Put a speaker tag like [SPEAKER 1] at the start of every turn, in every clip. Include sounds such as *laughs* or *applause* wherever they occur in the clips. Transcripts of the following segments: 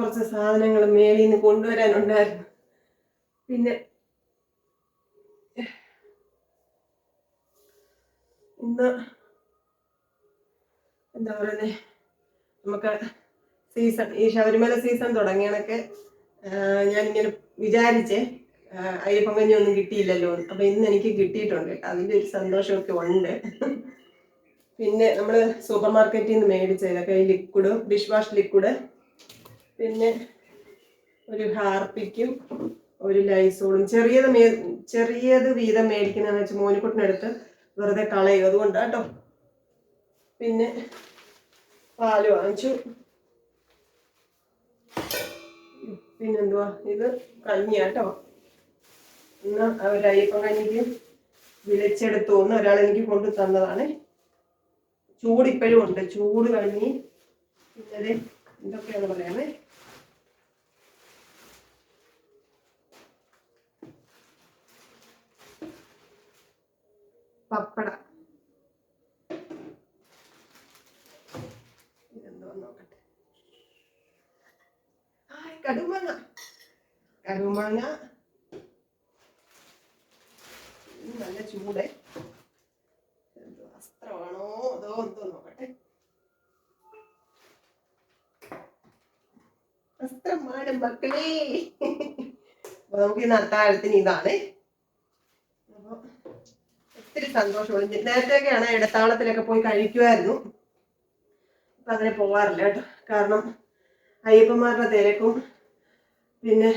[SPEAKER 1] കുറച്ച് സാധനങ്ങൾ മേളിൽ നിന്ന് കൊണ്ടുവരാനുണ്ടായിരുന്നു. പിന്നെ ഇന്ന് എന്താ പറയുന്നത് നമുക്ക് സീസൺ ഈ ശബരിമല സീസൺ തുടങ്ങിയണൊക്കെ ഞാനിങ്ങനെ വിചാരിച്ചേ അയ്യപ്പം അയ്യപ്പൻ കഞ്ഞി ഒന്നും കിട്ടിയില്ലല്ലോ. അപ്പൊ ഇന്ന് എനിക്ക് കിട്ടിയിട്ടുണ്ട് കേട്ടോ. അതിന്റെ ഒരു സന്തോഷമൊക്കെ ഉണ്ട്. പിന്നെ നമ്മൾ സൂപ്പർ മാർക്കറ്റിൽ നിന്ന് മേടിച്ച ഇതൊക്കെ ഈ ലിക്വിഡ് ഡിഷ് വാഷ് ലിക്വിഡ് പിന്നെ ഒരു ഹാർപ്പിക്കും ഒരു ലൈസോളും. ചെറിയത് മേ ചെറിയത് വീതം മേടിക്കുന്നതെന്ന് വെച്ചാൽ മോനിക്കുട്ടിനടുത്ത് വെറുതെ കളയും. അതുകൊണ്ടാണ് കേട്ടോ പിന്നെ പാൽ വാങ്ങിച്ചു. പിന്നെന്തുവാ? ഇത് കഞ്ഞിയാട്ടോ ഇന്ന് അവരയ്യപ്പം കഞ്ഞിക്ക് വിളിച്ചെടുത്തു എന്ന് ഒരാൾ എനിക്ക് കൊണ്ട് തന്നതാണ്. ചൂട് ഇപ്പോഴും ഉണ്ട്. ചൂട് കഞ്ഞി. പിന്നെ എന്തൊക്കെയാണ് എന്തൊക്കെയാന്ന് പറയാമേ? പപ്പട. ഇതെന്തോ നോക്കട്ടെ. കടുമാങ്ങ. കടുമാങ്ങ. നല്ല ചൂട്. വസ്ത്രമാണോ? അതോ എന്തോ നോക്കട്ടെ. വസ്ത്രമാണ് മക്കളേ. നമുക്ക് ഇന്ന് അത്താഴത്തിന് ഇതാണ്. ഒത്തിരി സന്തോഷമുണ്ട് നേരത്തെയൊക്കെയാണ് ഇടത്താവളത്തിലൊക്കെ പോയി കഴിക്കുമായിരുന്നു അപ്പൊ അങ്ങനെ പോകാറില്ല കേട്ടോ. കാരണം അയ്യപ്പന്മാരുടെ തിരക്കും. പിന്നെ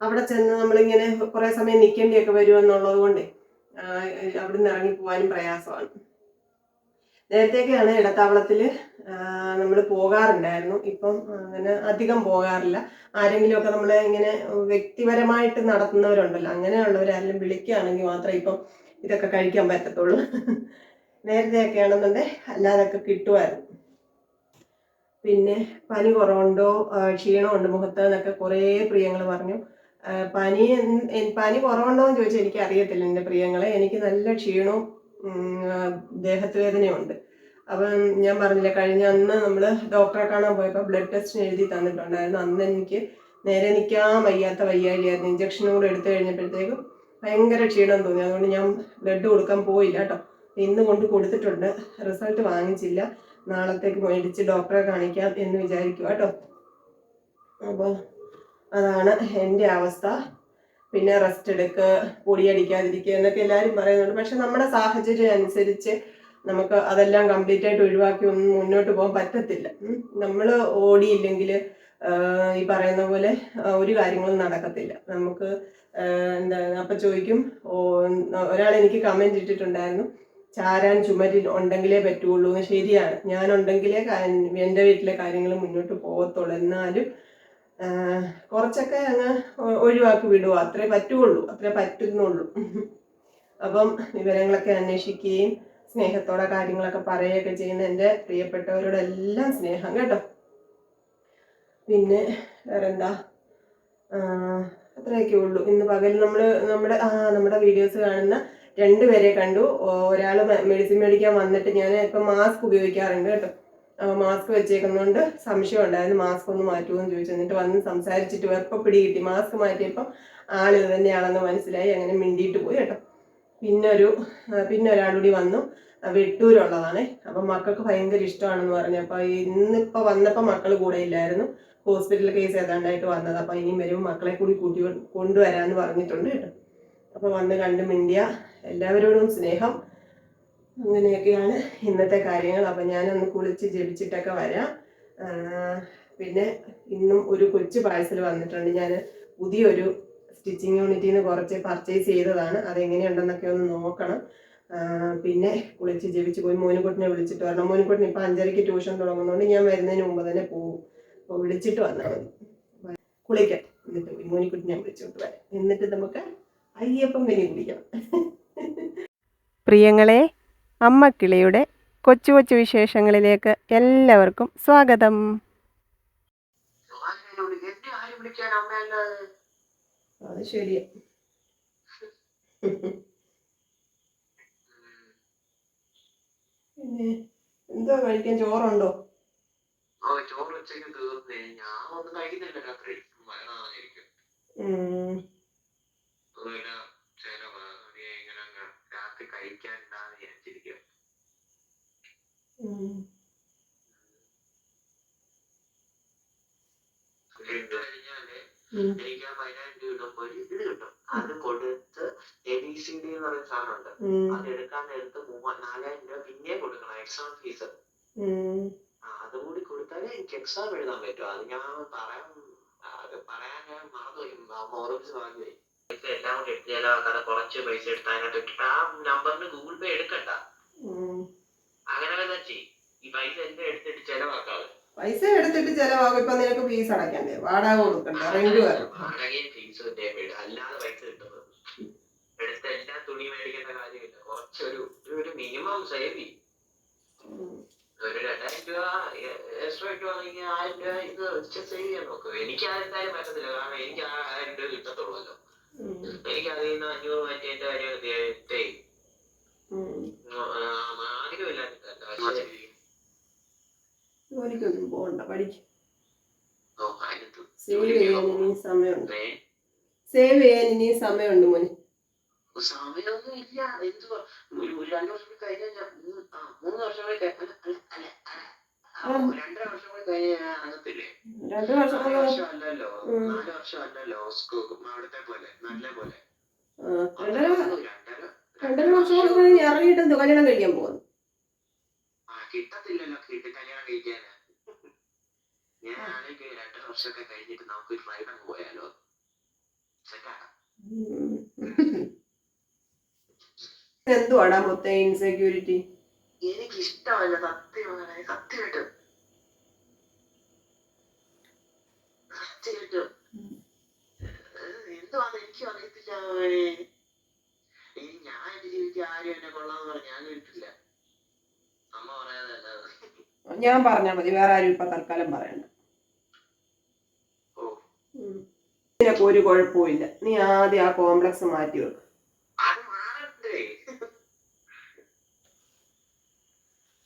[SPEAKER 1] അവിടെ ചെന്ന് നമ്മളിങ്ങനെ കുറേ സമയം നിൽക്കേണ്ടിയൊക്കെ വരുമെന്നുള്ളത് കൊണ്ട് അവിടെ നിന്ന് ഇറങ്ങി പോകാനും പ്രയാസമാണ്. നേരത്തെയൊക്കെയാണ് ഇടത്താവളത്തിൽ നമ്മൾ പോകാറുണ്ടായിരുന്നു. ഇപ്പം അങ്ങനെ അധികം പോകാറില്ല. ആരെങ്കിലുമൊക്കെ നമ്മളെ ഇങ്ങനെ വ്യക്തിപരമായിട്ട് നടത്തുന്നവരുണ്ടല്ലോ അങ്ങനെയുള്ളവരാരെങ്കിലും വിളിക്കുകയാണെങ്കിൽ മാത്രം ഇപ്പം ഇതൊക്കെ കഴിക്കാൻ പറ്റത്തുള്ളൂ. നേരത്തെയൊക്കെ ആണെന്നുണ്ടെങ്കിൽ അല്ലാതൊക്കെ കിട്ടുമായിരുന്നു. പിന്നെ പനി കുറവുണ്ടോ? ക്ഷീണം ക്ഷീണമുണ്ട് മുഖത്ത് എന്നൊക്കെ കുറേ പ്രിയങ്ങൾ പറഞ്ഞു. പനി പനി കുറവുണ്ടോ എന്ന് ചോദിച്ചാൽ എനിക്ക് അറിയത്തില്ല എന്റെ പ്രിയങ്ങളെ. എനിക്ക് നല്ല ക്ഷീണവും ദേഹത്ത് വേദനയുണ്ട് അപ്പം ഞാൻ പറഞ്ഞില്ല കഴിഞ്ഞ അന്ന് നമ്മൾ ഡോക്ടറെ കാണാൻ പോയപ്പോൾ ബ്ലഡ് ടെസ്റ്റിന് എഴുതി തന്നിട്ടുണ്ടായിരുന്നു. അന്ന് എനിക്ക് നേരെ നിൽക്കാൻ വയ്യാത്ത വയ്യാഴിയായിരുന്നു ഇഞ്ചക്ഷനും കൂടെ എടുത്തു കഴിഞ്ഞപ്പോഴത്തേക്കും ഭയങ്കര ക്ഷീണം തോന്നി. അതുകൊണ്ട് ഞാൻ ബ്ലഡ് കൊടുക്കാൻ പോയില്ല കേട്ടോ. ഇന്ന് കൊണ്ട് കൊടുത്തിട്ടുണ്ട്. റിസൾട്ട് വാങ്ങിച്ചില്ല. നാളത്തേക്ക് മേടിച്ച് ഡോക്ടറെ കാണിക്കാം എന്ന് വിചാരിക്കുക കേട്ടോ. അപ്പോൾ അതാണ് എന്റെ അവസ്ഥ. പിന്നെ റെസ്റ്റ് എടുക്കുക പൊടിയടിക്കാതിരിക്കുക എന്നൊക്കെ എല്ലാവരും പറയുന്നുണ്ട്. പക്ഷെ നമ്മുടെ സാഹചര്യം അനുസരിച്ച് നമുക്ക് അതെല്ലാം കംപ്ലീറ്റ് ആയിട്ട് ഒഴിവാക്കി ഒന്നും മുന്നോട്ട് പോകാൻ പറ്റത്തില്ല. നമ്മൾ ഓടിയില്ലെങ്കിൽ ഈ പറയുന്ന പോലെ ഒരു കാര്യങ്ങളും നടക്കത്തില്ല. നമുക്ക് എന്താണ് എന്താ അപ്പം ചോദിക്കും ഒരാൾ എനിക്ക് കമന്റ് ഇട്ടിട്ടുണ്ടായിരുന്നു ചാരാൻ ചുമരിൽ ഉണ്ടെങ്കിലേ പറ്റുള്ളൂ എന്ന്. ശരിയാണ്. ഞാൻ ഉണ്ടെങ്കിലേ എന്റെ വീട്ടിലെ കാര്യങ്ങൾ മുന്നോട്ട് പോകത്തുള്ളൂ. എന്നാലും കുറച്ചൊക്കെ അങ്ങ് ഒഴിവാക്കി വിടുക അത്രേ പറ്റുള്ളൂ. അത്രേ പറ്റുന്നുള്ളൂ. അപ്പം വിവരങ്ങളൊക്കെ അന്വേഷിക്കുകയും സ്നേഹത്തോടെ കാര്യങ്ങളൊക്കെ പറയുകയൊക്കെ ചെയ്യുന്ന എന്റെ പ്രിയപ്പെട്ടവരോടെല്ലാം സ്നേഹം കേട്ടോ. പിന്നെ വേറെന്താ? അത്രയൊക്കെ ഉള്ളൂ. ഇന്ന് പകൽ നമ്മൾ നമ്മുടെ ആ നമ്മുടെ വീഡിയോസ് കാണുന്ന രണ്ടുപേരെ കണ്ടു. ഒരാൾ മെഡിസിൻ മേടിക്കാൻ വന്നിട്ട് ഞാൻ ഇപ്പം മാസ്ക് ഉപയോഗിക്കാറുണ്ട് കേട്ടോ. മാസ്ക് വെച്ചേക്കുന്നതുകൊണ്ട് സംശയം ഉണ്ടായിരുന്നു. മാസ്ക് ഒന്ന് മാറ്റുമോ എന്ന് ചോദിച്ചു. എന്നിട്ട് വന്ന് സംസാരിച്ചിട്ട് എപ്പോൾ പിടി കിട്ടി. മാസ്ക് മാറ്റിയപ്പോൾ ആളിത് തന്നെയാണെന്ന് മനസ്സിലായി. അങ്ങനെ മിണ്ടിയിട്ട് പോയി കേട്ടോ. പിന്നെ ഒരു പിന്നെ പിന്നെ ഒരാളുകൂടി വന്നു വെട്ടൂരുള്ളതാണ്. അപ്പം മക്കൾക്ക് ഭയങ്കര ഇഷ്ടമാണെന്ന് പറഞ്ഞു. അപ്പോൾ ഇന്നിപ്പോൾ വന്നപ്പോൾ മക്കൾ കൂടെ ഇല്ലായിരുന്നു. ഹോസ്പിറ്റൽ കേസ് ഏതാണ്ടായിട്ട് വന്നത്. അപ്പോൾ ഇനിയും വരും. മക്കളെ കൂടി കൂട്ടി കൊണ്ടുവരാമെന്ന് പറഞ്ഞിട്ടുണ്ട് കേട്ടോ. അപ്പോൾ വന്ന് കണ്ട് മിണ്ടിയ എല്ലാവരോടും സ്നേഹം. അങ്ങനെയൊക്കെയാണ് ഇന്നത്തെ കാര്യങ്ങൾ. അപ്പം ഞാനൊന്ന് കുളിച്ച് ജപിച്ചിട്ടൊക്കെ വരാം. പിന്നെ ഇന്നും ഒരു കൊച്ചു പാഴ്സൽ വന്നിട്ടുണ്ട്. ഞാൻ പുതിയൊരു സ്റ്റിച്ചിങ് യൂണിറ്റിൽ നിന്ന് കുറച്ച് പർച്ചേസ് ചെയ്തതാണ്. അതെങ്ങനെയുണ്ടെന്നൊക്കെ ഒന്ന് നോക്കണം. പിന്നെ കുളിച്ച് ജപിച്ച് പോയി. മോനുകുട്ടിനെ വിളിച്ചിട്ട് വരണം. മോനുകുട്ടിന് ഇപ്പം അഞ്ചരയ്ക്ക് ട്യൂഷൻ തുടങ്ങുന്നതുകൊണ്ട് ഞാൻ വരുന്നതിന് മുമ്പ് തന്നെ പോകും. അപ്പോൾ വിളിച്ചിട്ട് വന്നാൽ മതി കുളിക്കാം. എന്നിട്ട് മോനിക്കുട്ടി ഞാൻ വിളിച്ചോട്ട് വരാം. എന്നിട്ട് നമുക്ക് അയ്യപ്പം കഞ്ഞി കുടിക്കണം
[SPEAKER 2] പ്രിയങ്ങളെ അമ്മക്കിളിയുടെ കൊച്ചു കൊച്ചു വിശേഷങ്ങളിലേക്ക് എല്ലാവർക്കും സ്വാഗതം.
[SPEAKER 1] അത് ശരിയാ. പിന്നെ എന്തോ കഴിക്കാൻ? ചോറുണ്ടോ?
[SPEAKER 3] ഓ ചോറ് ഉച്ചയ്ക്ക് തീർന്നേ. ഞാൻ ഒന്നും കഴിക്കുന്നില്ല രാത്രി. വയറായിരിക്കും
[SPEAKER 1] ഉം.
[SPEAKER 3] അതുപോലെ ചിലവ് ഇങ്ങനെ അങ്ങ് രാത്രി കഴിക്കാനുണ്ടാന്ന് വിചാരിച്ചിരിക്കും.
[SPEAKER 1] ഉം.
[SPEAKER 3] ഇട്ട് കഴിഞ്ഞാൽ
[SPEAKER 1] ഉം.
[SPEAKER 3] എനിക്ക് ആ പതിനായിരം രൂപ ഒരു ഇത് കിട്ടും. അത് കൊടുത്ത് എ ബി സി ഡി എന്ന് പറയുന്ന സാധനമുണ്ട്. അത് എടുക്കാൻ നേരത്ത് നാലായിരം രൂപ പിന്നെ കൊടുക്കണം എക്സാം ഫീസ്. കൊടുത്താലേ എനിക്ക് എക്സാം എഴുതാൻ പറ്റുമോ അത് ഞാൻ പറയാൻ അത് പറയാൻ ഞാൻ മറന്നുപോയി അമ്മ ഓർമ്മിച്ച് മറന്നുപോയി പൈസ എല്ലാം കൂടി എടുത്ത് ചെലവാക്കാതെ കുറച്ച് പൈസ എടുത്ത് അതിനകത്ത് ഇട്ടിട്ട് ആ നമ്പറിന് ഗൂഗിൾ പേ എടുക്കണ്ട അങ്ങനെ ചെയ്യും ഈ പൈസ എന്റെ എടുത്തിട്ട് ചെലവാക്കാതെ
[SPEAKER 1] പൈസ എടുത്തിട്ട് ചെലവാകും. ഇപ്പൊ നിനക്ക് ഫീസ് അടയ്ക്കണ്ടേ. വാടക കൊടുക്കണ്ടേ. റെന്റ് വരും
[SPEAKER 3] വാടകയും ഫീസും അല്ലാതെ പൈസ കിട്ടുന്നത് എടുത്ത എല്ലാ തുണി മേടിക്കേണ്ട കാര്യമില്ല. കുറച്ചൊരു ഒരു മിനിമം സേവ് ചെയ്യും. ഒരു രണ്ടായിരം രൂപ എക്സ്ട്രാ കിട്ടുവാണെങ്കിൽ ആയിരം രൂപ ഇത് സേവ് ചെയ്യാൻ നോക്കും. എനിക്ക് പറ്റത്തില്ല. കാരണം എനിക്ക് ആ ആയിരം രൂപ കിട്ടത്തുള്ളല്ലോ. എനിക്ക് അതിൽ നിന്ന് അഞ്ഞൂറ് മാറ്റി എന്റെ കാര്യം ചെയ്യും
[SPEAKER 1] ഉം.
[SPEAKER 3] ആഗ്രഹമില്ലാഞ്ഞിട്ടല്ല പക്ഷേ
[SPEAKER 1] ജോലിക്കൊന്നും പോകണ്ട പഠിക്കും. ചെയ്യാൻ ഇനി സമയമുണ്ട്. സേവ് ചെയ്യാൻ ഇനി സമയമുണ്ട് മോനെ.
[SPEAKER 3] സമയമൊന്നും ഇല്ല. എന്തുവാ? ഒരു രണ്ടു വർഷം കൂടി കഴിഞ്ഞാൽ ആ മൂന്ന് വർഷം കൂടി അല്ല അല്ല രണ്ടര വർഷം കൂടി കഴിഞ്ഞാൽ ഞാൻ
[SPEAKER 1] അങ്ങത്തില്ലേ
[SPEAKER 3] നാല് വർഷം അല്ലല്ലോ നാല് വർഷം അല്ലല്ലോ അവിടുത്തെ പോലെ നല്ല പോലെ.
[SPEAKER 1] രണ്ടര
[SPEAKER 3] രണ്ടര
[SPEAKER 1] രണ്ടര വർഷം കൊണ്ട് ഇറങ്ങിയിട്ട് എന്തോ കല്യാണം കഴിക്കാൻ പോകുന്നു.
[SPEAKER 3] ആ കിട്ടത്തില്ലല്ലോ കിട്ടി കല്യാണം കഴിക്കാന്. ഞാൻ ആണെങ്കിൽ രണ്ടര വർഷമൊക്കെ കഴിഞ്ഞിട്ട് നമുക്ക് ഒരു ഫ്ലൈറ്റ് അങ്ങ് പോയാലോ സെറ്റാക്കാം
[SPEAKER 1] എന്തുവാടാ മൊത്തം ഇൻസെക്യൂരിറ്റി
[SPEAKER 3] എനിക്ക് ഇഷ്ടമല്ല സത്യമാണ് സത്യമായിട്ട്. സത്യമായിട്ട്. എന്തുവാന്ന് എനിക്കും അറിയത്തില്ല മോനെ. ഇനി ഞാൻ എന്റെ ജീവിതത്തിൽ ആരും എന്നെ കൊള്ളാന്ന് പറഞ്ഞ ഞാൻ കേട്ടില്ല അമ്മ
[SPEAKER 1] ഞാൻ പറഞ്ഞാ മതി വേറെ ആരും ഇപ്പൊ തൽക്കാലം പറയണ്ട. നിനക്ക് ഒരു കുഴപ്പമില്ല നീ ആദ്യം ആ കോംപ്ലക്സ് മാറ്റി വെക്ക്.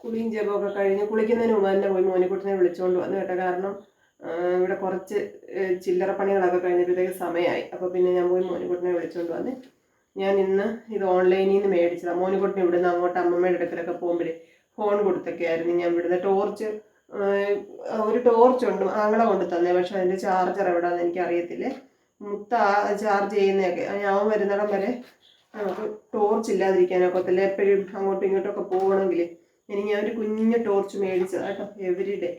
[SPEAKER 1] കുളിയും ജപമൊക്കെ കഴിഞ്ഞ് കുളിക്കുന്നതിന് മുമ്പ് തന്നെ പോയി മോനിക്കുട്ടിനെ വിളിച്ചുകൊണ്ട് വന്നു കേട്ടോ. കാരണം ഇവിടെ കുറച്ച് ചില്ലറ പണികളൊക്കെ കഴിഞ്ഞപ്പോഴത്തേക്ക് സമയമായി. അപ്പോൾ പിന്നെ ഞാൻ പോയി മോനിക്കുട്ടിനെ വിളിച്ചുകൊണ്ട് വന്ന് ഞാൻ ഇന്ന് ഇത് ഓൺലൈനിൽ നിന്ന് മേടിച്ചതാണ് മോനിക്കുട്ടിനെ ഇവിടുന്ന് അങ്ങോട്ട് അമ്മമ്മയുടെ അടുക്കലൊക്കെ പോകുമ്പോഴേ ഫോൺ കൊടുത്തൊക്കെ ആയിരുന്നു ഞാൻ ഇവിടുന്ന് ടോർച്ച് ഒരു ടോർച്ച് ഉണ്ട് ആങ്ങളെ കൊണ്ട് തന്നെ. പക്ഷെ അതിന്റെ ചാർജർ എവിടെയാണെന്ന് എനിക്ക് അറിയത്തില്ലേ മുത്ത ചാർജ് ചെയ്യുന്നതൊക്കെ ഞാൻ വരുന്നിടം വരെ നമുക്ക് ടോർച്ച് ഇല്ലാതിരിക്കാനൊക്കത്തില്ല. എപ്പോഴും അങ്ങോട്ടും ഇങ്ങോട്ടും ഒക്കെ പോകണമെങ്കിൽ ഇനി ഞാൻ ഒരു കുഞ്ഞു ടോർച്ച് മേടിച്ചത് കേട്ടോ എവറി ഡേ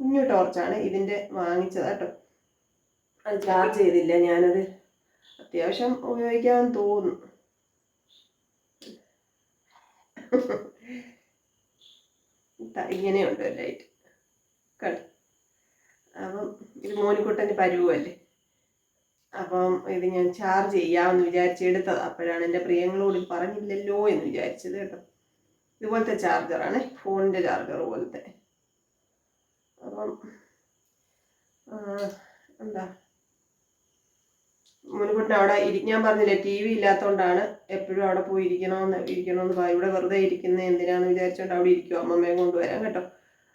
[SPEAKER 1] കുഞ്ഞു ടോർച്ചാണ് ഇതിന്റെ വാങ്ങിച്ചത് കേട്ടോ. അത് ചാർജ് ചെയ്തില്ല ഞാനത്. അത്യാവശ്യം ഉപയോഗിക്കാൻ തോന്നുന്നു. ഇങ്ങനെയുണ്ട് ലൈറ്റ് കണ്ടു? അപ്പം ഇത് മോനിക്കുട്ടന്റെ പരുവല്ലേ? അപ്പം ഇത് ഞാൻ ചാർജ് ചെയ്യാമെന്ന് വിചാരിച്ച് എടുത്തത് അപ്പോഴാണ് എന്റെ പ്രിയങ്ങളോട് പറഞ്ഞില്ലല്ലോ എന്ന് വിചാരിച്ചത് കേട്ടോ. ഇതുപോലത്തെ ചാർജറാണ് ഫോണിന്റെ ചാർജർ പോലത്തെ. അപ്പം എന്താ? മുൻകൂട്ടിന് അവിടെ ഇരി ഞാൻ പറഞ്ഞില്ലേ ടി വി ഇല്ലാത്തതുകൊണ്ടാണ് എപ്പോഴും അവിടെ പോയി ഇരിക്കണമെന്ന് ഇരിക്കണമെന്ന് പറയും ഇവിടെ വെറുതെ ഇരിക്കുന്നത് എന്തിനാണെന്ന് വിചാരിച്ചുകൊണ്ട് അവിടെ ഇരിക്കും അമ്മമ്മയെ കൊണ്ടുവരാം കേട്ടോ.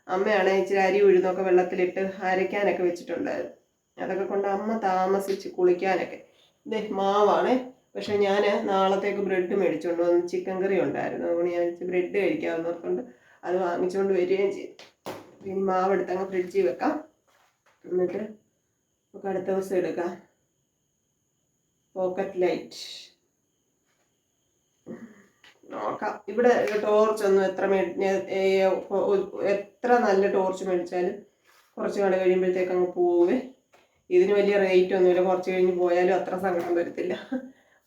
[SPEAKER 1] അമ്മയാണ് ഇച്ചിരി അരി ഉഴുന്നൊക്കെ വെള്ളത്തിലിട്ട് അരയ്ക്കാനൊക്കെ വെച്ചിട്ടുണ്ടായിരുന്നു അതൊക്കെ കൊണ്ട് അമ്മ താമസിച്ച് കുളിക്കാനൊക്കെ. ഇതേ മാവാണേ. പക്ഷെ ഞാൻ നാളത്തേക്ക് ബ്രെഡ് മേടിച്ചുകൊണ്ട് വന്ന് ചിക്കൻ കറി ഉണ്ടായിരുന്നു. അതുകൊണ്ട് ഞാൻ ബ്രെഡ് കഴിക്കാവുന്നവർക്കൊണ്ട് അത് വാങ്ങിച്ചുകൊണ്ട് വരികയും ചെയ്തു. ഇനി മാവ് എടുത്ത് അങ്ങ് ഫ്രിഡ്ജിൽ വെക്കാം. എന്നിട്ട് നമുക്ക് അടുത്ത ദിവസം എടുക്കാം. പോക്കറ്റ് ലൈറ്റ് നോക്കാം. ഇവിടെ ടോർച്ച് ഒന്നും എത്ര എത്ര നല്ല ടോർച്ച് മേടിച്ചാലും കുറച്ച് നാൾ കഴിയുമ്പോഴത്തേക്ക് അങ്ങ് പോവേ. ഇതിന് വലിയ റേറ്റ് ഒന്നുമില്ല. കുറച്ച് കഴിഞ്ഞ് പോയാലും അത്ര സങ്കടം വരത്തില്ല.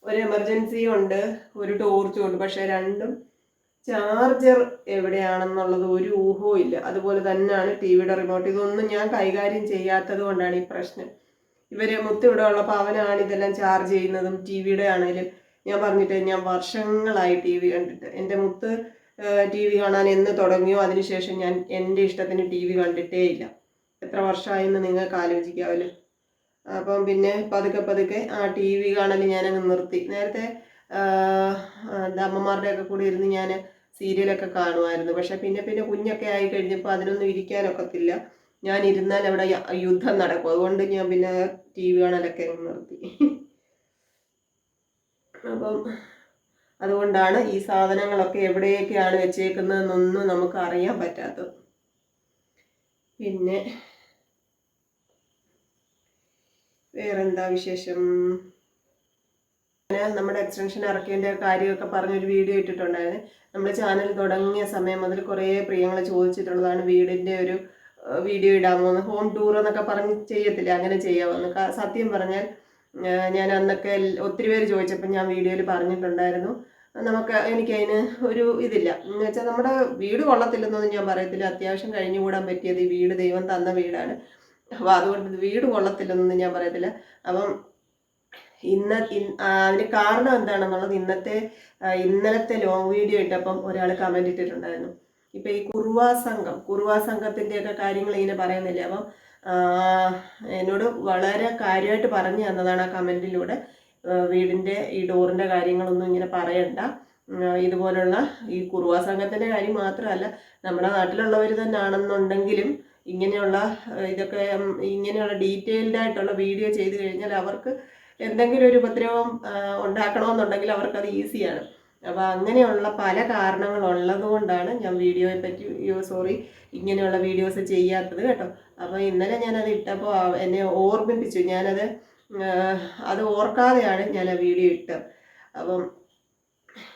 [SPEAKER 1] ഒരു എമർജൻസി ഉണ്ട് ഒരു ടോർച്ചും ഉണ്ട്. പക്ഷെ രണ്ടും ചാർജർ എവിടെയാണെന്നുള്ളത് ഒരു ഊഹവും ഇല്ല. അതുപോലെ തന്നെയാണ് ടി വിയുടെ റിമോട്ട് ഇതൊന്നും ഞാൻ കൈകാര്യം ചെയ്യാത്തത് കൊണ്ടാണ് ഈ പ്രശ്നം. ഇവർ മുത്തിവിടെ ഉള്ളപ്പോൾ അവനാണ് ഇതെല്ലാം ചാർജ് ചെയ്യുന്നതും ടി വിയുടെ ആണെങ്കിലും. ഞാൻ പറഞ്ഞിട്ട് ഞാൻ വർഷങ്ങളായി ടി വി കണ്ടിട്ട്. എന്റെ മുത്ത് ടി വി കാണാൻ എന്ന് തുടങ്ങിയോ അതിനുശേഷം ഞാൻ എന്റെ ഇഷ്ടത്തിന് ടി വി കണ്ടിട്ടേ ഇല്ല എത്ര വർഷമായെന്ന് നിങ്ങൾക്ക് ആലോചിക്കാമല്ലോ അപ്പം പിന്നെ പതുക്കെ പതുക്കെ ആ ടി വി കാണൽ ഞാനങ്ങ് നിർത്തി. നേരത്തെ അമ്മമാരുടെയൊക്കെ കൂടെ ഇരുന്ന് ഞാൻ സീരിയലൊക്കെ കാണുമായിരുന്നു. പക്ഷെ പിന്നെ പിന്നെ കുഞ്ഞൊക്കെ ആയി കഴിഞ്ഞപ്പോൾ അതിനൊന്നും ഇരിക്കാനൊക്കത്തില്ല. ഞാൻ ഇരുന്നാൽ അവിടെ യുദ്ധം നടക്കും. അതുകൊണ്ട് ഞാൻ പിന്നെ ടി വി കാണലൊക്കെ നിർത്തി. അപ്പം അതുകൊണ്ടാണ് ഈ സാധനങ്ങളൊക്കെ എവിടെയൊക്കെയാണ് വെച്ചേക്കുന്നതെന്നൊന്നും നമുക്ക് അറിയാൻ പറ്റാത്തത്. പിന്നെ വേറെന്താ വിശേഷം? ഞാൻ നമ്മുടെ എക്സ്റ്റൻഷൻ ഇറക്കിയതിന്റെ കാര്യമൊക്കെ പറഞ്ഞൊരു വീഡിയോ ഇട്ടിട്ടുണ്ടായിരുന്നു. നമ്മുടെ ചാനൽ തുടങ്ങിയ സമയം മുതൽ കുറേ പ്രിയങ്ങൾ ചോദിച്ചിട്ടുള്ളതാണ് വീടിന്റെ ഒരു വീഡിയോ ഇടാമോ എന്ന്. ഹോം ടൂർ എന്നൊക്കെ പറഞ്ഞ് ചെയ്യത്തില്ല? അങ്ങനെ ചെയ്യാമെന്ന്. സത്യം പറഞ്ഞാൽ ഞാൻ അന്നൊക്കെ ഒത്തിരി പേര് ചോദിച്ചപ്പോൾ ഞാൻ വീഡിയോയിൽ പറഞ്ഞിട്ടുണ്ടായിരുന്നു. നമുക്ക് എനിക്കതിന് ഒരു ഇതില്ല. എന്ന് വെച്ചാൽ നമ്മുടെ വീട് കൊള്ളത്തില്ലെന്നൊന്നും ഞാൻ പറയത്തില്ല. അത്യാവശ്യം കഴിഞ്ഞുകൂടാൻ പറ്റിയത് ഈ വീട് ദൈവം തന്ന വീടാണ്. അപ്പോൾ അതുകൊണ്ട് വീട് കൊള്ളത്തില്ലെന്നൊന്നും ഞാൻ പറയത്തില്ല. അപ്പം ഇന്ന അതിന് കാരണം എന്താണെന്നുള്ളത് ഇന്നത്തെ ഇന്നലത്തെ ലോങ് വീഡിയോ ഇട്ടപ്പം ഒരാൾ കമന്റ് ഇട്ടിട്ടുണ്ടായിരുന്നു. ഇപ്പൊ ഈ കുറുവാ സംഘം കുറുവാ സംഘത്തിന്റെയൊക്കെ കാര്യങ്ങൾ ഇങ്ങനെ പറയുന്നില്ല? അപ്പം എന്നോട് വളരെ കാര്യമായിട്ട് പറഞ്ഞു തന്നതാണ് ആ കമന്റിലൂടെ. വീടിന്റെ ഈ ഡോറിന്റെ കാര്യങ്ങളൊന്നും ഇങ്ങനെ പറയണ്ട. ഇതുപോലുള്ള ഈ കുറുവാ സംഘത്തിന്റെ കാര്യം മാത്രമല്ല നമ്മുടെ നാട്ടിലുള്ളവർ തന്നെ ആണെന്നുണ്ടെങ്കിലും ഇങ്ങനെയുള്ള ഇതൊക്കെ ഇങ്ങനെയുള്ള ഡീറ്റെയിൽഡ് ആയിട്ടുള്ള വീഡിയോ ചെയ്തു കഴിഞ്ഞാൽ അവർക്ക് എന്തെങ്കിലും ഒരു ഉപദ്രവം ഉണ്ടാക്കണമെന്നുണ്ടെങ്കിൽ അവർക്കത് ഈസിയാണ്. അപ്പോൾ അങ്ങനെയുള്ള പല കാരണങ്ങൾ കൊണ്ടാണ് ഞാൻ വീഡിയോയെ പറ്റി സോറി ഇങ്ങനെയുള്ള വീഡിയോസ് ചെയ്യാത്തത് കേട്ടോ. അപ്പോൾ ഇന്നലെ ഞാനത് ഇട്ടപ്പോൾ എന്നെ ഓർമ്മിപ്പിച്ചു. ഞാനത് അത് ഓർക്കാതെയാണ് ഞാൻ ആ വീഡിയോ ഇട്ടത്. അപ്പം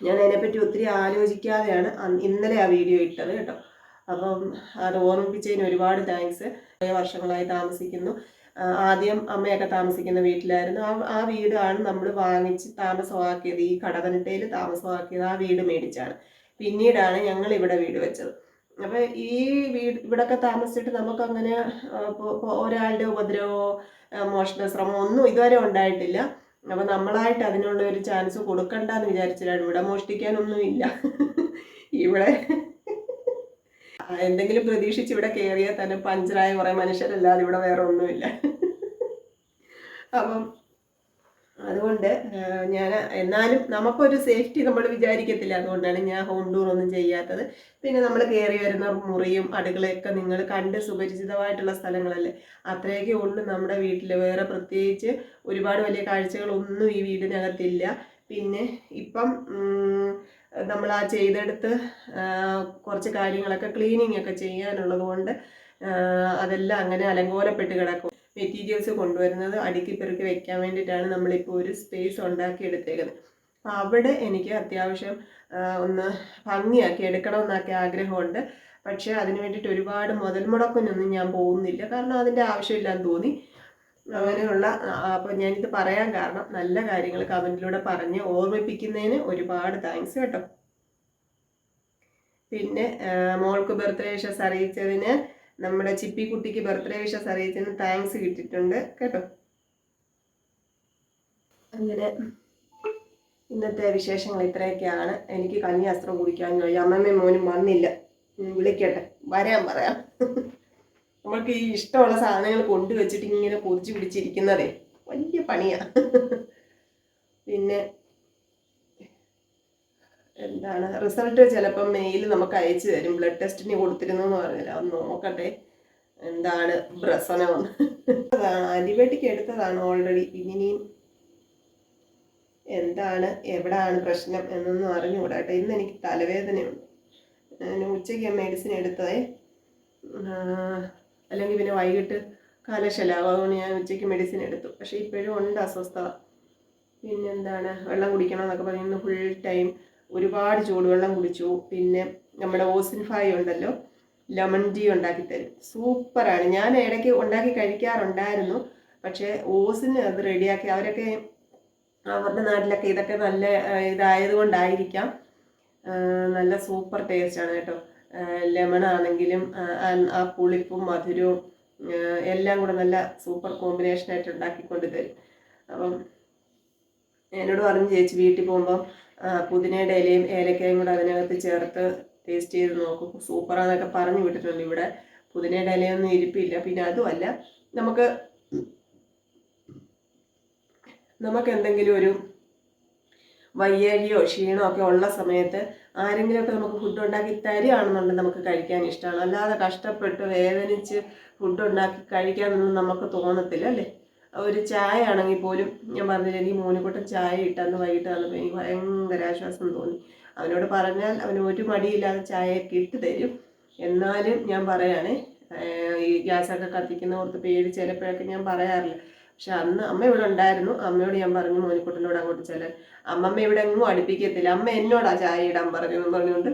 [SPEAKER 1] ഞാൻ അതിനെപ്പറ്റി ഒത്തിരി ആലോചിക്കാതെയാണ് ഇന്നലെ ആ വീഡിയോ ഇട്ടത് കേട്ടോ. അപ്പം അത് ഓർമ്മിപ്പിച്ചതിന് ഒരുപാട് താങ്ക്സ്. വർഷങ്ങളായി താമസിക്കുന്നു. ആദ്യം അമ്മയൊക്കെ താമസിക്കുന്ന വീട്ടിലായിരുന്നു. ആ ആ വീടാണ് നമ്മൾ വാങ്ങിച്ച് താമസമാക്കിയത്. ഈ കടവനട്ടയിൽ താമസമാക്കിയത് ആ വീട് മേടിച്ചാണ്. പിന്നീടാണ് ഞങ്ങൾ ഇവിടെ വീട് വെച്ചത്. അപ്പോൾ ഈ വീട് ഇവിടൊക്കെ താമസിച്ചിട്ട് നമുക്കങ്ങനെ ഒരാളുടെ ഉപദ്രവമോ മോഷണ ശ്രമമോ ഒന്നും ഇതുവരെ ഉണ്ടായിട്ടില്ല. അപ്പോൾ നമ്മളായിട്ട് അതിനുള്ള ഒരു ചാൻസ് കൊടുക്കണ്ടെന്ന് വിചാരിച്ചിട്ടാണ് ഇവിടെ മോഷ്ടിക്കാനൊന്നുമില്ല. ഇവിടെ എന്തെങ്കിലും പ്രതീക്ഷിച്ച് ഇവിടെ കയറിയാൽ തന്നെ പഞ്ചറായ കുറേ മനുഷ്യരല്ലാതെ ഇവിടെ വേറെ ഒന്നുമില്ല. അപ്പം അതുകൊണ്ട് ഞാൻ എന്നാലും നമുക്കൊരു സേഫ്റ്റി നമ്മൾ വിചാരിക്കത്തില്ല. അതുകൊണ്ടാണ് ഞാൻ ഹോം ടൂർ ഒന്നും ചെയ്യാത്തത്. പിന്നെ നമ്മൾ കയറി വരുന്ന മുറിയും അടുക്കളയൊക്കെ നിങ്ങൾ കണ്ട് സുപരിചിതമായിട്ടുള്ള സ്ഥലങ്ങളല്ലേ? അത്രയൊക്കെ ഉള്ളു നമ്മുടെ വീട്ടിൽ വേറെ പ്രത്യേകിച്ച് ഒരുപാട് വലിയ കാഴ്ചകളൊന്നും ഈ വീടിനകത്തില്ല. പിന്നെ ഇപ്പം നമ്മൾ ആ ചെയ്തെടുത്ത് കുറച്ച് കാര്യങ്ങളൊക്കെ ക്ലീനിങ് ഒക്കെ ചെയ്യാനുള്ളത് കൊണ്ട് അതെല്ലാം അങ്ങനെ അലങ്കോലപ്പെട്ട് കിടക്കും. മെറ്റീരിയൽസ് കൊണ്ടുവരുന്നത് അടുക്കി പെറുക്കി വെക്കാൻ വേണ്ടിയിട്ടാണ് നമ്മളിപ്പോൾ ഒരു സ്പേസ് ഉണ്ടാക്കി എടുത്തേക്കുന്നത് അപ്പം അവിടെ എനിക്ക് അത്യാവശ്യം ഒന്ന് ഭംഗിയാക്കി എടുക്കണമെന്നൊക്കെ ആഗ്രഹമുണ്ട്. പക്ഷേ അതിന് വേണ്ടിയിട്ട് ഒരുപാട് മുതൽ മുടക്കിനൊന്നും ഞാൻ പോകുന്നില്ല. കാരണം അതിന്റെ ആവശ്യമില്ലാന്ന് തോന്നി. അങ്ങനെയുള്ള അപ്പോൾ ഞാനിത് പറയാൻ കാരണം നല്ല കാര്യങ്ങൾ കമന്റിലൂടെ പറഞ്ഞ് ഓർമ്മിപ്പിക്കുന്നതിന് ഒരുപാട് താങ്ക്സ് കേട്ടോ. പിന്നെ മോൾക്ക് ബർത്ത്ഡേ വിഷസ് അറിയിച്ചതിന് നമ്മുടെ ചിപ്പി കുട്ടിക്ക് ബർത്ത്ഡേ വിഷസ് അറിയിച്ചതിന് താങ്ക്സ് കിട്ടിയിട്ടുണ്ട് കേട്ടോ. അങ്ങനെ ഇന്നത്തെ വിശേഷങ്ങൾ ഇത്രയൊക്കെയാണ്. എനിക്ക് കഞ്ഞി അസ്ത്രം കുടിക്കാൻ കഴിയും അമ്മമ്മയും മോനും വന്നില്ല. വിളിക്കട്ടെ. വരാൻ പറയാം. നമ്മൾക്ക് ഈ ഇഷ്ടമുള്ള സാധനങ്ങൾ കൊണ്ടുവച്ചിട്ട് ഇങ്ങനെ കൊതിച്ചു പിടിച്ചിരിക്കുന്നതേ വലിയ പണിയാണ് പിന്നെ എന്താണ്? റിസൾട്ട് ചിലപ്പം മെയിൽ നമുക്ക് അയച്ചു തരും. ബ്ലഡ് ടെസ്റ്റിന് കൊടുത്തിരുന്നു എന്ന് പറഞ്ഞില്ല? അത് നോക്കട്ടെ. എന്താണ് പ്രസനമെന്ന് അതാണ്. ആന്റിബയോട്ടിക് എടുത്തതാണ് ഓൾറെഡി ഇനിയും എന്താണ്? എവിടാണ് പ്രശ്നം എന്നൊന്നും അറിഞ്ഞുകൂടാട്ടെ ഇന്ന് എനിക്ക് തലവേദനയുണ്ട്. ഞാൻ ഉച്ചയ്ക്ക് മെഡിസിൻ എടുത്തതേ. അല്ലെങ്കിൽ പിന്നെ വൈകിട്ട് കാലശലാവും അതുകൊണ്ട് ഞാൻ ഉച്ചയ്ക്ക് മെഡിസിൻ എടുത്തു. പക്ഷേ ഇപ്പോഴും ഉണ്ട് അസ്വസ്ഥത. പിന്നെന്താണ് വെള്ളം കുടിക്കണം എന്നൊക്കെ പറയുന്നു ഫുൾ ടൈം ഒരുപാട് ചൂടുവെള്ളം കുടിച്ചു. പിന്നെ നമ്മുടെ ഓസിൻഫായ് ഉണ്ടല്ലോ ലെമൺ ടീ ഉണ്ടാക്കി തരും. സൂപ്പറാണ് ഞാൻ ഇടയ്ക്ക് ഉണ്ടാക്കി കഴിക്കാറുണ്ടായിരുന്നു. പക്ഷേ ഓസിന് അത് റെഡിയാക്കി അവരൊക്കെ അവരുടെ നാട്ടിലൊക്കെ ഇതൊക്കെ നല്ല ഇതായതുകൊണ്ടായിരിക്കാം. നല്ല സൂപ്പർ ടേസ്റ്റാണ് കേട്ടോ. ലെമൺ ആണെങ്കിലും ആ, പുളിപ്പും മധുരവും എല്ലാം കൂടെ നല്ല സൂപ്പർ കോമ്പിനേഷനായിട്ട് ഉണ്ടാക്കിക്കൊണ്ട് തരും. അപ്പം എന്നോട് പറഞ്ഞു ചേച്ചി വീട്ടിൽ പോകുമ്പം പുതിനയുടെ ഇലയും ഏലക്കയും കൂടെ അതിനകത്ത് ചേർത്ത് ടേസ്റ്റ് ചെയ്ത് നോക്കും. സൂപ്പറാന്നൊക്കെ പറഞ്ഞു വിട്ടിട്ടുണ്ട് ഇവിടെ. പുതിനയുടെ ഇലയൊന്നും ഇരിപ്പില്ല. പിന്നെ അതുമല്ല നമുക്ക് നമുക്ക് എന്തെങ്കിലും ഒരു വയ്യാഴിയോ ക്ഷീണോ ഒക്കെ ഉള്ള സമയത്ത് ആരെങ്കിലുമൊക്കെ നമുക്ക് ഫുഡ് ഉണ്ടാക്കി തരികയാണെന്നുണ്ടെങ്കിൽ നമുക്ക് കഴിക്കാൻ ഇഷ്ടമാണ്. അല്ലാതെ കഷ്ടപ്പെട്ട് വേദനിച്ച് ഫുഡ് ഉണ്ടാക്കി കഴിക്കാനൊന്നും നമുക്ക് തോന്നത്തില്ല അല്ലേ? ഒരു ചായ ആണെങ്കിൽ പോലും ഞാൻ പറഞ്ഞില്ല എനിക്ക് മോനിക്കൂട്ടം ചായ ഇട്ടെന്ന് വൈകിട്ട് വന്നപ്പോൾ എനിക്ക് ഭയങ്കര ആശ്വാസം തോന്നി. അവനോട് പറഞ്ഞാൽ അവന് ഒരു മടിയില്ലാതെ ചായയൊക്കെ ഇട്ട് തരും. എന്നാലും ഞാൻ പറയുകയാണേ ഈ ഗ്യാസൊക്കെ കത്തിക്കുന്ന ഓർത്ത് പേടി ചിലപ്പോഴൊക്കെ ഞാൻ പറയാറില്ല. പക്ഷെ അന്ന് അമ്മ ഇവിടെ ഉണ്ടായിരുന്നു. അമ്മയോട് ഞാൻ പറഞ്ഞു മോനിക്കുട്ടനോട് അങ്ങോട്ട് ചെല്ലാൻ അമ്മമ്മ ഇവിടെ എങ്ങും അടുപ്പിക്കത്തില്ല. അമ്മ എന്നോടാ ചായ ഇടാൻ പറഞ്ഞു എന്ന് പറഞ്ഞുകൊണ്ട്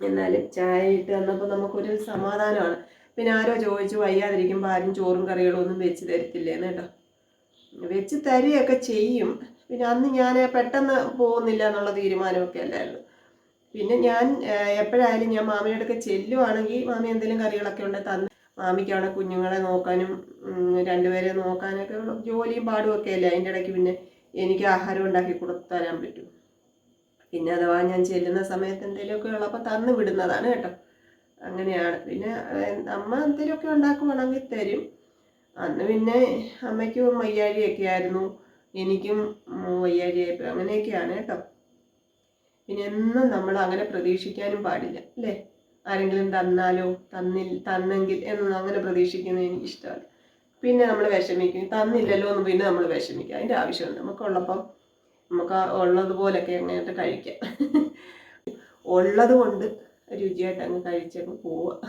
[SPEAKER 1] എന്നാലും ചായ ഇട്ട് തന്നപ്പോൾ നമുക്കൊരു സമാധാനമാണ്. പിന്നെ ആരോ ചോദിച്ചു വയ്യാതിരിക്കുമ്പോൾ ആരും ചോറും കറികളും ഒന്നും വെച്ച് തരത്തില്ലേന്ന് കേട്ടോ. വെച്ച് തരികയൊക്കെ ചെയ്യും. പിന്നെ അന്ന് ഞാൻ പെട്ടെന്ന് പോകുന്നില്ല എന്നുള്ള തീരുമാനമൊക്കെ അല്ലായിരുന്നു. പിന്നെ ഞാൻ എപ്പോഴായാലും ഞാൻ മാമിയുടെ അടുക്കെ ചെല്ലുവാണെങ്കിൽ മാമി എന്തെങ്കിലും കറികളൊക്കെ ഉണ്ടെങ്കിൽ തന്ന് മാമിക്കാണ് കുഞ്ഞുങ്ങളെ നോക്കാനും രണ്ടുപേരെ നോക്കാനൊക്കെ ജോലിയും പാടും ഒക്കെ അല്ലേ? അതിന്റെ ഇടയ്ക്ക് പിന്നെ എനിക്ക് ആഹാരം ഉണ്ടാക്കി കൊടുത്തരാൻ പറ്റും. പിന്നെ അഥവാ ഞാൻ ചെല്ലുന്ന സമയത്ത് എന്തെങ്കിലുമൊക്കെ ഉള്ളപ്പോൾ തന്ന് വിടുന്നതാണ് കേട്ടോ. അങ്ങനെയാണ്. പിന്നെ അമ്മ എന്തെങ്കിലുമൊക്കെ ഉണ്ടാക്കുവാണെങ്കിൽ തരും. അന്ന് പിന്നെ അമ്മയ്ക്കും വയ്യാഴിയൊക്കെ ആയിരുന്നു. എനിക്കും വയ്യാഴിയായപ്പോൾ അങ്ങനെയൊക്കെയാണ് കേട്ടോ. പിന്നെ എന്നും നമ്മൾ അങ്ങനെ പ്രതീക്ഷിക്കാനും പാടില്ല അല്ലേ? ആരെങ്കിലും തന്നാലോ തന്നിൽ തന്നെങ്കിൽ എന്നൊന്നും അങ്ങനെ പ്രതീക്ഷിക്കുന്നത് എനിക്ക് ഇഷ്ടമല്ല. പിന്നെ നമ്മൾ വിഷമിക്കും. തന്നില്ലല്ലോ എന്ന് പിന്നെ നമ്മൾ വിഷമിക്കുക അതിന്റെ ആവശ്യമുണ്ട്. നമുക്കുള്ളപ്പം നമുക്ക് ഉള്ളതുപോലൊക്കെ അങ്ങോട്ട് കഴിക്കാം. ഉള്ളത് കൊണ്ട് രുചിയായിട്ട് അങ്ങ് കഴിച്ചങ്ങ് പോവുക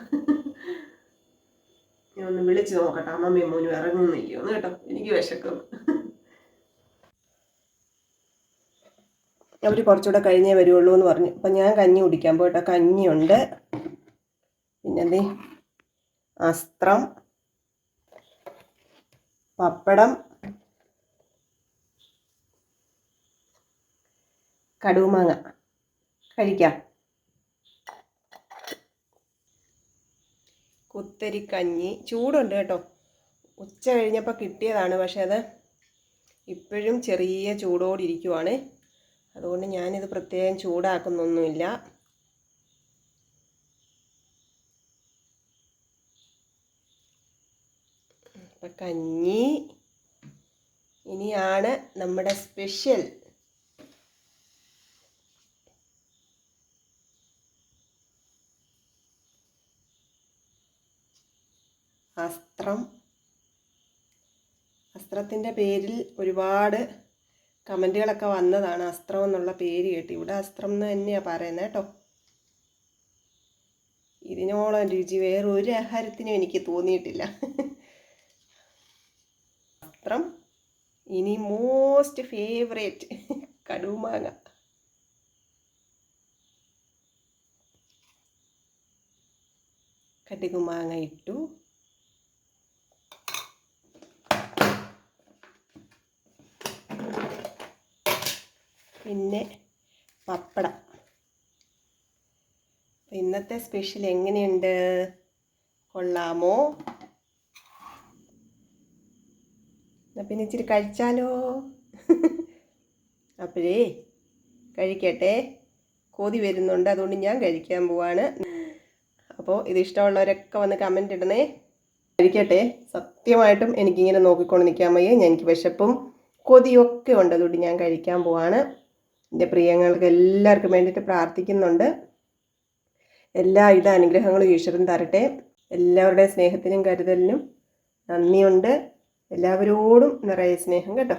[SPEAKER 1] ഞാൻ ഒന്ന് വിളിച്ച് നോക്കട്ടെ. അമ്മമ്മയും മോനും ഇറങ്ങുന്നില്ലയോ ഒന്ന് കേട്ടോ. എനിക്ക് വിശക്കുന്നു. അവർ കുറച്ചുകൂടെ കഴിഞ്ഞേ വരുള്ളൂ എന്ന് പറഞ്ഞു. അപ്പം ഞാൻ കഞ്ഞി കുടിക്കാൻ പോയിട്ടോ കഞ്ഞിയുണ്ട്. പിന്നെ എന്തേ അസ്ത്രം പപ്പടം കടുമാങ്ങ കഴിക്കാം. കുത്തരിക്കഞ്ഞി. ചൂടുണ്ട് കേട്ടോ. ഉച്ച കഴിഞ്ഞപ്പോൾ കിട്ടിയതാണ് പക്ഷേ അത് ഇപ്പോഴും ചെറിയ ചൂടോടിരിക്കുവാണ്. അതുകൊണ്ട് ഞാനിത് പ്രത്യേകം ചൂടാക്കുന്നൊന്നുമില്ല. അപ്പം കഞ്ഞി. ഇനിയാണ് നമ്മുടെ സ്പെഷ്യൽ. അസ്ത്രം. അസ്ത്രത്തിന്റെ പേരിൽ ഒരുപാട് കമന്റുകളൊക്കെ വന്നതാണ്. അസ്ത്രം എന്നുള്ള പേര് കേട്ട്. ഇവിടെ അസ്ത്രം എന്ന് തന്നെയാണ് പറയുന്നത് കേട്ടോ. ഇതിനോളം രുചി. വേറൊരു ആഹാരത്തിനും എനിക്ക് തോന്നിയിട്ടില്ല. അസ്ത്രം ഇനി മോസ്റ്റ് ഫേവറേറ്റ് *laughs* കടുമാങ്ങ കടുകുമാങ്ങ ഇട്ടു. പിന്നെ പപ്പടം. ഇന്നത്തെ സ്പെഷ്യൽ എങ്ങനെയുണ്ട്? കൊള്ളാമോ? എന്നാ പിന്നെ ഇച്ചിരി കഴിച്ചാലോ? *laughs* അപ്പോഴേ കഴിക്കട്ടെ. കൊതി വരുന്നുണ്ട് അതുകൊണ്ട് ഞാൻ കഴിക്കാൻ പോവാണ്. അപ്പോൾ ഇത് ഇഷ്ടമുള്ളവരൊക്കെ വന്ന് കമന്റ് ഇടണേ. കഴിക്കട്ടെ. സത്യമായിട്ടും എനിക്കിങ്ങനെ നോക്കിക്കൊണ്ട് നിൽക്കാൻ വയ്യ. ഞാൻ എനിക്ക് വിശപ്പും കൊതിയൊക്കെ ഉണ്ട് അതുകൊണ്ട് ഞാൻ കഴിക്കാൻ പോവാണ്. എന്റെ പ്രിയങ്ങൾക്ക് എല്ലാവർക്കും വേണ്ടിയിട്ട് പ്രാർത്ഥിക്കുന്നുണ്ട്. എല്ലാവിധ അനുഗ്രഹങ്ങളും ഈശ്വരൻ തരട്ടെ. എല്ലാവരുടെയും സ്നേഹത്തിനും കരുതലിനും നന്ദിയുണ്ട്. എല്ലാവരോടും നിറയെ സ്നേഹം കേട്ടോ.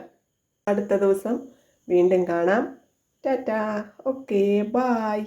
[SPEAKER 1] അടുത്ത ദിവസം വീണ്ടും കാണാം. ടാറ്റാ. Okay bye.